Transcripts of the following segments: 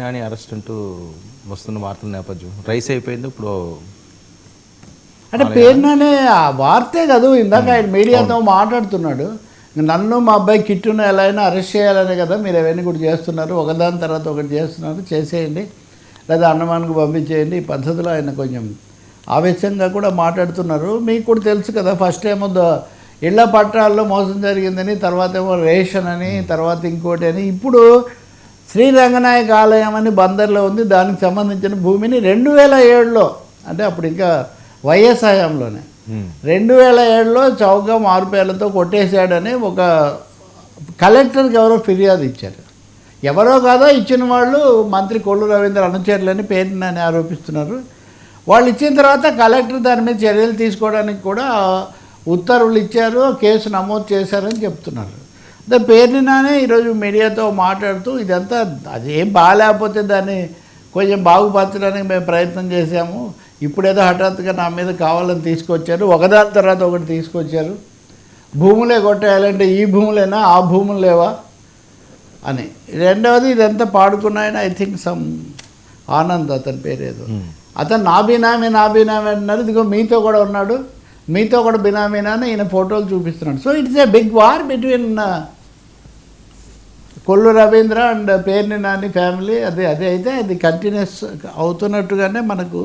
Nani arrest అంటూ వస్తున్న వార్తల నేపథ్యం. రైస్ అయిపోయింది ఇప్పుడు అంటే పేరుననే ఆ వార్తే కదా ఇందాక ఆయన మీడియాతో మాట్లాడుతున్నాడు. నన్ను మా అబ్బాయి కిట్టును ఎలా అయినా అరెస్ట్ చేయాలనే కదా మీరు అవన్నీ కూడా చేస్తున్నారు. ఒకదాని తర్వాత ఒకటి చేస్తున్నారు చేసేయండి. లేదా అన్నమానికి పంపించేయండి. ఈ పద్ధతిలో ఆయన కొంచెం ఆవేశంగా కూడా మాట్లాడుతున్నారు. మీకు కూడా తెలుసు కదా ఫస్ట్ ఏమో ఇళ్ళ పట్టాల్లో మోసం జరిగిందని తర్వాత ఏమో రేషన్ అని తర్వాత ఇంకోటి అని. ఇప్పుడు శ్రీరంగనాయక ఆలయం అని బందర్లో ఉంది. దానికి సంబంధించిన భూమిని రెండు వేల ఏడులో అంటే అప్పుడు ఇంకా వైఎస్ హయాంలోనే రెండు వేల ఏడులో చౌక మారుపేర్లతో కొట్టేశాడని ఒక కలెక్టర్కి ఎవరో ఫిర్యాదు ఇచ్చారు. ఎవరో కాదో ఇచ్చిన వాళ్ళు మంత్రి కొల్లు రవీంద్ర అనుచరులని పేరునని ఆరోపిస్తున్నారు. వాళ్ళు ఇచ్చిన తర్వాత కలెక్టర్ దాని మీద చర్యలు తీసుకోవడానికి కూడా ఉత్తర్వులు ఇచ్చారు కేసు నమోదు చేశారని చెప్తున్నారు. అదే పేరుని నానే ఈరోజు మీడియాతో మాట్లాడుతూ ఇదంతా అది ఏం బాగాలేకపోతే దాన్ని కొంచెం బాగుపరచడానికి మేము ప్రయత్నం చేశాము. ఇప్పుడేదో హఠాత్తుగా నా మీద కావాలని తీసుకొచ్చారు. ఒకదాని తర్వాత ఒకటి తీసుకొచ్చారు. భూములే కొట్టేయాలంటే ఈ భూములేనా? ఆ భూములు లేవా? అని. రెండవది ఇదంతా పాడుకున్నాయని ఐ థింక్ సమ్ ఆనంద్ అతని పేరు ఏదో ఉమ్. అతను నా బినామీ నా బినామీ అంటున్నారు ఇదిగో మీతో కూడా ఉన్నాడు. మీతో కూడా బినామీనా ఈయన ఫోటోలు చూపిస్తున్నాడు. So it's a big war between Kollu Ravindra and Perni Nani family అదే అదే అయితే అది కంటిన్యూస్ అవుతున్నట్టుగానే మనకు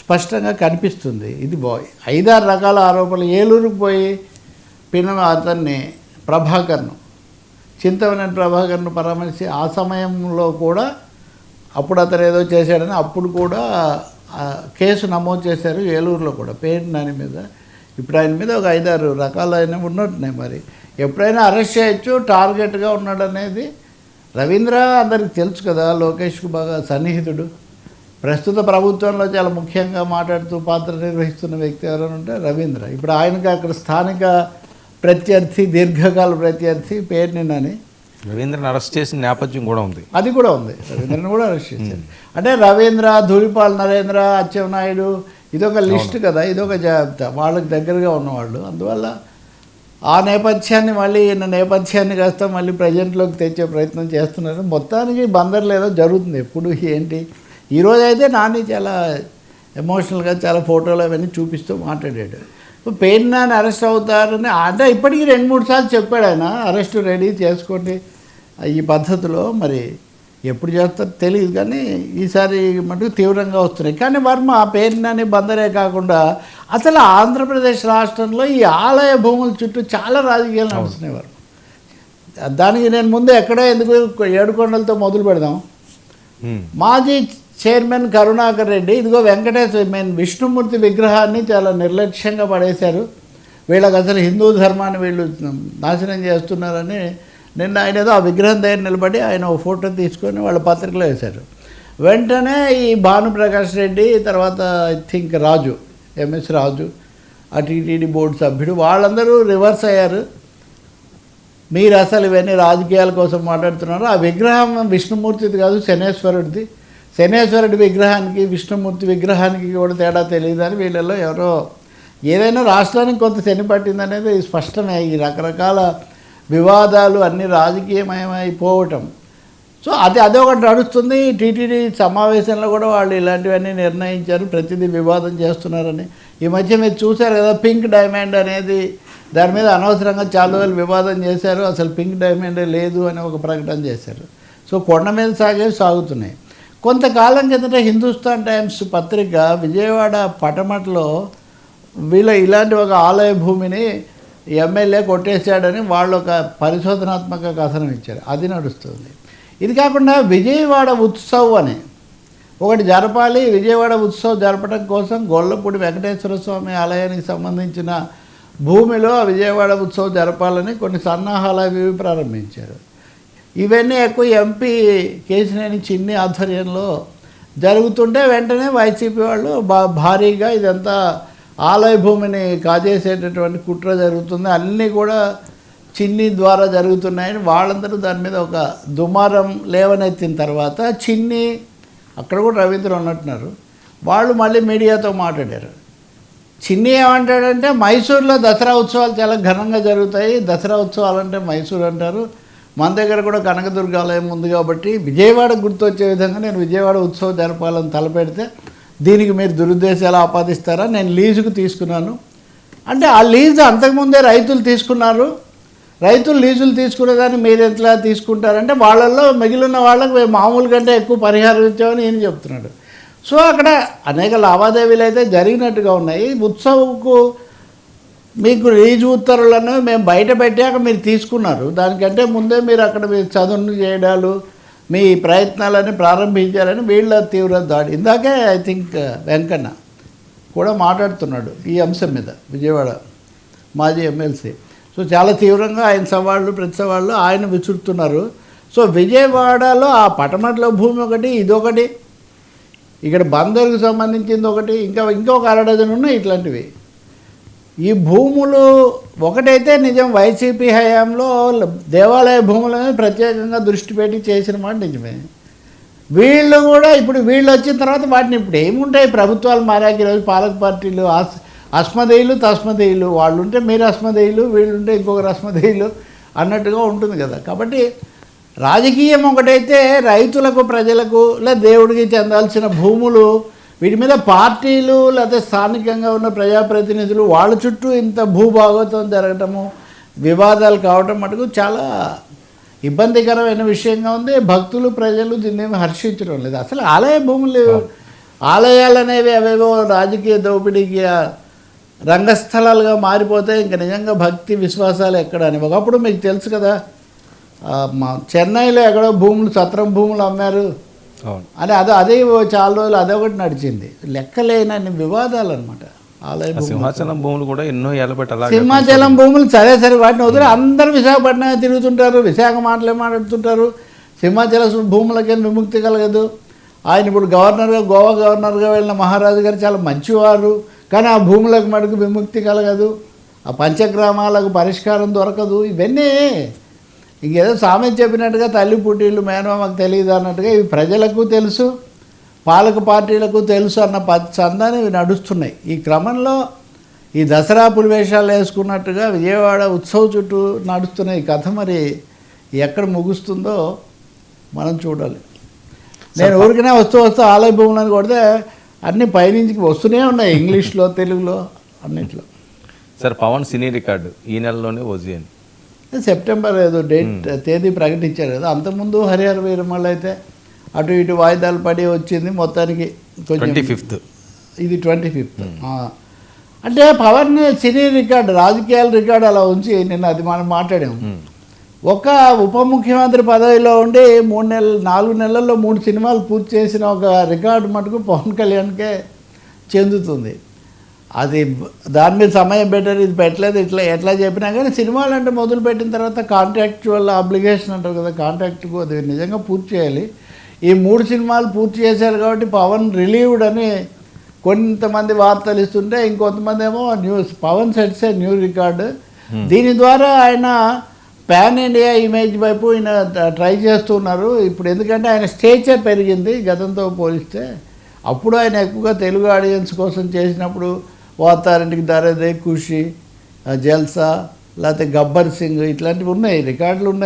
స్పష్టంగా కనిపిస్తుంది. ఇది బాయ్ ఐదారు రకాల ఆరోపణలు. ఏలూరుకు పోయి పిన అతన్ని ప్రభాకర్ను చింతవనేని ప్రభాకర్ను పరామర్శి ఆ సమయంలో కూడా అప్పుడు అతను ఏదో చేశాడని అప్పుడు కూడా కేసు నమోదు చేశారు ఏలూరులో కూడా పేరు నాని మీద. ఇప్పుడు ఆయన మీద ఒక ఐదారు రకాలైన ఉన్నట్టున్నాయి మరి. ఎప్పుడైనా అరెస్ట్ చేయొచ్చు టార్గెట్గా ఉన్నాడనేది రవీంద్ర అందరికి తెలుసు కదా లోకేష్కు బాగా సన్నిహితుడు. ప్రస్తుత ప్రభుత్వంలో చాలా ముఖ్యంగా మాట్లాడుతూ పాత్ర నిర్వహిస్తున్న వ్యక్తి ఎవరైనా ఉంటే రవీంద్ర. ఇప్పుడు ఆయనకి అక్కడ స్థానిక ప్రత్యర్థి దీర్ఘకాల ప్రత్యర్థి పేరుని నాని రవీంద్రని అరెస్ట్ చేసిన నేపథ్యం కూడా ఉంది. అది కూడా ఉంది. రవీంద్రని కూడా అరెస్ట్ చేశారు. అంటే రవీంద్ర ధూళిపాల్ నరేంద్ర అచ్చెన్నాయుడు ఇదొక లిస్ట్ కదా ఇదొక జాబితా. వాళ్ళకి దగ్గరగా ఉన్నవాళ్ళు. అందువల్ల ఆ నేపథ్యాన్ని మళ్ళీ ఈయన నేపథ్యాన్ని కాస్త మళ్ళీ ప్రజెంట్లోకి తెచ్చే ప్రయత్నం చేస్తున్నారు. మొత్తానికి బందర్లో ఏదో జరుగుతుంది ఎప్పుడు ఏంటి? ఈరోజు అయితే నాని చాలా ఎమోషనల్గా చాలా ఫోటోలు అవన్నీ చూపిస్తూ మాట్లాడాడు. పెయిన్ నాని అరెస్ట్ అవుతారని అంటే ఇప్పటికీ రెండు మూడు సార్లు చెప్పాడు ఆయన. అరెస్ట్ రెడీ చేసుకోండి. ఈ పద్ధతిలో మరి ఎప్పుడు చేస్తారో తెలియదు కానీ ఈసారి మటుకు తీవ్రంగా వస్తున్నాయి. కానీ వర్మ ఆ పేరునని బందరే కాకుండా అసలు ఆంధ్రప్రదేశ్ రాష్ట్రంలో ఈ ఆలయ భూముల చుట్టూ చాలా రాజకీయాలు నడుస్తున్నాయి వర్మ. దానికి నేను ముందు ఎక్కడో ఎందుకు ఏడుకొండలతో మొదలు పెడదాం. మాజీ చైర్మన్ కరుణాకర్ రెడ్డి ఇదిగో వెంకటేశ్వర మెయిన్ విష్ణుమూర్తి విగ్రహాన్ని చాలా నిర్లక్ష్యంగా పడేశారు. వీళ్ళకి అసలు హిందూ ధర్మాన్ని వీళ్ళు నాశనం చేస్తున్నారని నిన్న ఆయన ఏదో ఆ విగ్రహం దగ్గర నిలబడి ఆయన ఒక ఫోటో తీసుకొని వాళ్ళ పత్రికలో వేశారు. వెంటనే ఈ భానుప్రకాష్ రెడ్డి తర్వాత I think Raju MS Raju ఆ బోర్డు సభ్యుడు వాళ్ళందరూ రివర్స్ అయ్యారు. మీరు అసలు ఇవన్నీ రాజకీయాల కోసం మాట్లాడుతున్నారు? ఆ విగ్రహం విష్ణుమూర్తిది కాదు శనేశ్వరుడిది. శనేశ్వరుడి విగ్రహానికి విష్ణుమూర్తి విగ్రహానికి కూడా తేడా తెలియదని వీళ్ళల్లో ఎవరో ఏదైనా రాష్ట్రానికి కొంత శని పట్టిందనేది స్పష్టమే. ఈ రకరకాల వివాదాలు అన్ని రాజకీయమయమైపోవటం. సో అది అదే ఒకటి నడుస్తుంది. టీటీడీ సమావేశంలో కూడా వాళ్ళు ఇలాంటివన్నీ నిర్ణయించారు. ప్రతిదీ వివాదం చేస్తున్నారని. ఈ మధ్య మీరు చూశారు కదా పింక్ డైమండ్ అనేది దాని మీద అనవసరంగా చాలా రోజులు వివాదం చేశారు. అసలు పింక్ డైమండే లేదు అని ఒక ప్రకటన చేశారు. సో కొండ మీద సాగే సాగుతున్నాయి. కొంతకాలం కిందట హిందుస్థాన్ టైమ్స్ పత్రిక విజయవాడ పటమట్లో వీళ్ళ ఇలాంటి ఒక ఆలయ భూమిని ఎమ్మెల్యే కొట్టేశాడని వాళ్ళు ఒక పరిశోధనాత్మక కథనం ఇచ్చారు. అది నడుస్తుంది. ఇది కాకుండా విజయవాడ ఉత్సవ్ అని ఒకటి జరపాలి. విజయవాడ ఉత్సవ్ జరపడం కోసం గొల్లపూడి వెంకటేశ్వర స్వామి ఆలయానికి సంబంధించిన భూమిలో ఆ విజయవాడ ఉత్సవ్ జరపాలని కొన్ని సన్నాహాలు అవి ప్రారంభించారు. ఇవన్నీ ఎక్కువ ఎంపీ కేసినేని చిన్ని ఆధ్వర్యంలో జరుగుతుంటే వెంటనే వైసీపీ వాళ్ళు భారీగా ఇదంతా ఆలయ భూమిని కాజేసేటటువంటి కుట్ర జరుగుతుంది. అన్నీ కూడా చిన్ని ద్వారా జరుగుతున్నాయని వాళ్ళందరూ దాని మీద ఒక దుమారం లేవనెత్తిన తర్వాత చిన్ని అక్కడ కూడా రవీంద్ర ఉన్నట్టున్నారు వాళ్ళు మళ్ళీ మీడియాతో మాట్లాడారు. చిన్ని ఏమంటాడంటే మైసూర్లో దసరా ఉత్సవాలు చాలా ఘనంగా జరుగుతాయి. దసరా ఉత్సవాలు అంటే మైసూర్ అంటారు. మన దగ్గర కూడా కనకదుర్గ ఆలయం ఉంది కాబట్టి విజయవాడ గుర్తొచ్చే విధంగా నేను విజయవాడ ఉత్సవం జరపాలని తలపెడితే దీనికి మీరు దురుద్దేశాలు ఆపాదిస్తారా? నేను లీజుకు తీసుకున్నాను. అంటే ఆ లీజు అంతకుముందే రైతులు తీసుకున్నారు. రైతులు లీజులు తీసుకునేదాన్ని మీరు ఎట్లా తీసుకుంటారంటే వాళ్ళల్లో మిగిలిన వాళ్ళకి మేము మామూలు కంటే ఎక్కువ పరిహారం ఇచ్చామని ఈయన చెప్తున్నాడు. సో అక్కడ అనేక లావాదేవీలు అయితే జరిగినట్టుగా ఉన్నాయి. ఉత్సవంకు మీకు లీజు ఉత్తర్వులను మేము బయట పెట్టాక మీరు తీసుకున్నారు. దానికంటే ముందే మీరు అక్కడ మీరు చదువును చేయడాలు మీ ప్రయత్నాలని ప్రారంభించారని వీళ్ళ తీవ్ర దాడి. ఇందాకే ఐ థింక్ uh, వెంకన్న కూడా మాట్లాడుతున్నాడు ఈ అంశం మీద విజయవాడ మాజీ ఎమ్మెల్సీ. సో చాలా తీవ్రంగా ఆయన సవాళ్ళు ప్రతి సవాళ్ళు ఆయన విసురుతున్నారు. సో విజయవాడలో ఆ పటమట్ల భూమి ఒకటి ఇదొకటి. ఇక్కడ బందరుకు సంబంధించింది ఒకటి ఇంకా ఇంకొక అరడజన్ ఉన్నాయి ఇట్లాంటివి. ఈ భూములు ఒకటైతే నిజం వైసీపీ హయాంలో దేవాలయ భూముల మీద ప్రత్యేకంగా దృష్టి పెట్టి చేసిన మాట నిజమే. వీళ్ళు కూడా ఇప్పుడు వీళ్ళు వచ్చిన తర్వాత వాటిని ఇప్పుడు ఏముంటాయి? ప్రభుత్వాలు మారాక ఈరోజు పాలక పార్టీలు అస్ అస్మదేయులు తస్మదేయులు వాళ్ళు ఉంటే మీరు అస్మదేయులు వీళ్ళు ఉంటే ఇంకొకరు అస్మదేయులు అన్నట్టుగా ఉంటుంది కదా. కాబట్టి రాజకీయం ఒకటైతే రైతులకు ప్రజలకు లేదా దేవుడికి చెందాల్సిన భూములు వీటి మీద పార్టీలు లేకపోతే స్థానికంగా ఉన్న ప్రజాప్రతినిధులు వాళ్ళ చుట్టూ ఇంత భూభాగవతం జరగటము వివాదాలు కావటం మటుకు చాలా ఇబ్బందికరమైన విషయంగా ఉంది. భక్తులు ప్రజలు దీన్ని హర్షించడం లేదు. అసలు ఆలయ భూములు ఆలయాలు అనేవి అవేవో రాజకీయ దోపిడీకి రంగస్థలాలుగా మారిపోతే ఇంకా నిజంగా భక్తి విశ్వాసాలు ఎక్కడ అని. ఒకప్పుడు మీకు తెలుసు కదా మా చెన్నైలో ఎక్కడో భూములు సత్రం భూములు అమ్మారు. అని అదే అదే చాలా రోజులు అదొకటి నడిచింది. లెక్కలేనన్ని వివాదాలు అనమాట ఆలయ సింహాచలం భూములు కూడా ఎన్నో ఏళ్ళ పెట్టి అలాగే సింహాచలం భూములు సరే సరే వాటిని వదిలి అందరూ విశాఖపట్నం తిరుగుతుంటారు విశాఖ మాటలే మాట్లాడుతుంటారు? సింహాచల భూములకేం విముక్తి కలగదు? ఆయన ఇప్పుడు గవర్నర్గా గోవా గవర్నర్గా వెళ్ళిన మహారాజు గారు చాలా మంచివారు కానీ ఆ భూములకు మటుకు విముక్తి కలగదు. ఆ పంచగ్రామాలకు పరిష్కారం దొరకదు. ఇవన్నీ ఇంకేదో సామెత చెప్పినట్టుగా తల్లి పుట్టిళ్ళు మేనమామకు తెలియదు అన్నట్టుగా ఇవి ప్రజలకు తెలుసు పాలక పార్టీలకు తెలుసు అన్న చందాన్ని ఇవి నడుస్తున్నాయి. ఈ క్రమంలో ఈ దసరా పులివేషాలు వేసుకున్నట్టుగా విజయవాడ ఉత్సవ చుట్టూ నడుస్తున్న ఈ కథ మరి ఎక్కడ ముగుస్తుందో మనం చూడాలి. నేను ఊరికనే వస్తూ వస్తూ ఆలయ భూములను కొడితే అన్నీ పైనుంచి వస్తూనే ఉన్నాయి ఇంగ్లీష్లో తెలుగులో అన్నిట్లో. సార్ పవన్ సినీ రికార్డు ఈ నెలలోనే ఓజియన్ సెప్టెంబర్ ఏదో డేట్ తేదీ ప్రకటించారు కదా. అంతకుముందు హరిహర వీరమల్ అయితే అటు ఇటు వాయిదాలు పడి వచ్చింది మొత్తానికి ట్వంటీ కొంచెం ఫిఫ్త్. ఇది ట్వంటీ ఫిఫ్త్. అంటే పవన్ సినీ రికార్డు రాజకీయాల రికార్డు అలా ఉంచి నిన్న అది మనం మాట్లాడాము. ఒక ఉప ముఖ్యమంత్రి పదవిలో ఉండి మూడు నెలలు నాలుగు నెలల్లో మూడు సినిమాలు పూర్తి చేసిన ఒక రికార్డు మటుకు పవన్ కళ్యాణ్కే చెందుతుంది. అది దాని మీద సమయం పెట్టారు ఇది పెట్టలేదు ఇట్లా ఎట్లా చెప్పినా కానీ సినిమాలు అంటే మొదలు పెట్టిన తర్వాత కాంట్రాక్చువల్ అబ్లిగేషన్ అంటారు కదా కాంట్రాక్ట్కు అది నిజంగా పూర్తి చేయాలి. ఈ మూడు సినిమాలు పూర్తి చేశారు కాబట్టి పవన్ రిలీవ్డ్ అని కొంతమంది వార్తలు ఇస్తుంటే ఇంకొంతమంది ఏమో news Pawan sets a new record దీని ద్వారా ఆయన పాన్ ఇండియా ఇమేజ్ వైపు ఈయన ట్రై చేస్తున్నారు ఇప్పుడు ఎందుకంటే ఆయన స్టేచర్ పెరిగింది గతంతో పోలిస్తే. అప్పుడు ఆయన ఎక్కువగా తెలుగు ఆడియన్స్ కోసం చేసినప్పుడు వాతావరణికి దరదే ఖుషి జల్సా లేకపోతే గబ్బర్ సింగ్ ఇట్లాంటివి ఉన్నాయి రికార్డులు ఉన్నాయి.